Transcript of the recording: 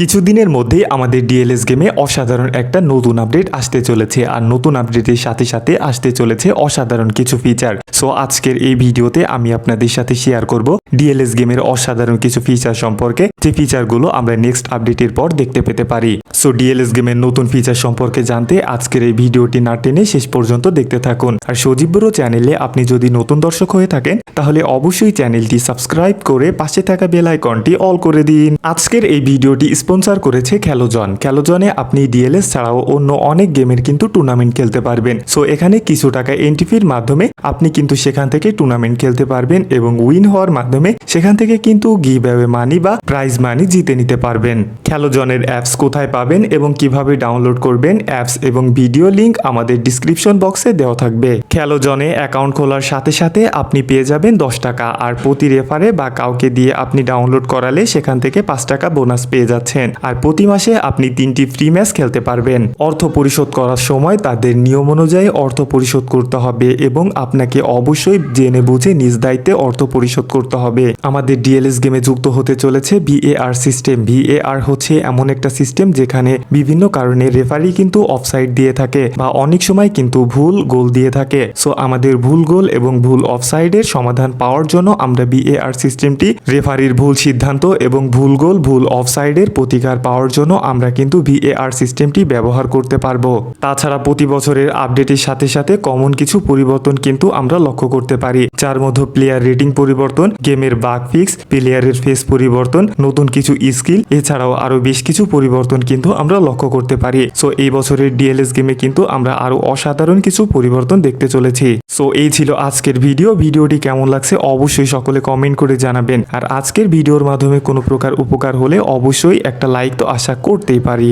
কিছুদিনের মধ্যেই আমাদের ডিএলএস গেমে অসাধারণ একটা নতুন আপডেট আসতে চলেছে। আর নতুন আপডেটের সাথে সাথে আসতে চলেছে অসাধারণ কিছু ফিচার সো আজকের এই ভিডিওতে আমি আপনাদের সাথে শেয়ার করব ডিএলএস গেমের অসাধারণ কিছু ফিচার সম্পর্কে। যে ফিচারগুলো আমরা নেক্সট আপডেটের পর দেখতে পেতে পারি। সো ডিএলএস গেমের নতুন ফিচার সম্পর্কে জানতে আজকের এই ভিডিওটি না টেনে শেষ পর্যন্ত দেখতে থাকুন। আর সজীব বড়ো চ্যানেলে আপনি যদি নতুন দর্শক হয়ে থাকেন, তাহলে অবশ্যই চ্যানেলটি সাবস্ক্রাইব করে পাশে থাকা বেল আইকনটি অল করে দিন। আজকের এই ভিডিওটি স্পন্সর করেছে খেলোজন খেলোজনে আপনি ডিএলএস ছাড়াও অন্য অনেক গেমের কিন্তু টুর্নামেন্ট খেলতে পারবেন। সো এখানে কিছু টাকা এন্ট্রিফির মাধ্যমে আপনি কিন্তু সেখান থেকে টুর্নামেন্ট খেলতে পারবেন এবং উইন হওয়ার মাধ্যমে সেখান থেকে কিন্তু গিভ অ্যাওয়ে মানি বা প্রাইজ মানি জিতে নিতে পারবেন। খেলোজনের অ্যাপস কোথায় পাবেন এবং কীভাবে ডাউনলোড করবেন অ্যাপস এবং ভিডিও লিঙ্ক আমাদের ডিসক্রিপশন বক্সে দেওয়া থাকবে। খেলোজনে অ্যাকাউন্ট খোলার সাথে সাথে আপনি পেয়ে যাবেন দশ টাকা। আর প্রতি রেফারে বা কাউকে দিয়ে আপনি ডাউনলোড করালে সেখান থেকে পাঁচ টাকা বোনাস পেয়ে যাচ্ছেন। আর প্রতি মাসে আপনি তিনটি ফ্রি ম্যাচ খেলতে পারবেন। অর্থ পরিশোধ করার সময় তাদের নিয়ম অনুযায়ী অর্থ পরিশোধ করতে হবে এবং আপনাকে অবশ্যই জেনে বুঝে নিজ দায়িত্বে অর্থ পরিশোধ করতে হবে। আমাদের ডিএলএস গেমে যুক্ত হতে চলেছে ভিএআর সিস্টেম ভিএআর হচ্ছে এমন একটা সিস্টেম যেখানে বিভিন্ন কারণে রেফারি কিন্তু অফসাইড দিয়ে থাকে বা অনেক সময় কিন্তু ভুল গোল দিয়ে থাকে। সো আমাদের ভুল গোল এবং ভুল অফসাইডের সমাধান পাওয়ার জন্য আমরা বিএআর সিস্টেমটি রেফারির ভুল সিদ্ধান্ত এবং ভুল গোল, ভুল অফসাইডের প্রতিকার পাওয়ার জন্য আমরা কিন্তু ভিএআর সিস্টেমটি ব্যবহার করতে পারব। তাছাড়া প্রতি বছরের আপডেটের সাথে সাথে কমন কিছু পরিবর্তন কিন্তু আমরা লক্ষ্য করতে পারি। যার মধ্যে প্লেয়ার রেটিং পরিবর্তন গেমের বাগ ফিক্স প্লেয়ারের ফেস পরিবর্তন নতুন কিছু স্কিল, এছাড়াও আরও বেশ কিছু পরিবর্তন কিন্তু আমরা লক্ষ্য করতে পারি। সো এই বছরের ডিএলএস গেমে কিন্তু আমরা আরও অসাধারণ কিছু পরিবর্তন দেখতে চলেছি। সো এই ছিল আজকের ভিডিও ভিডিওটি কেমন লাগছে অবশ্যই সকলে কমেন্ট করে জানাবেন। আর আজকের ভিডিওর মাধ্যমে কোনো প্রকার উপকার হলে অবশ্যই একটা লাইক তো আশা করতেই পারি।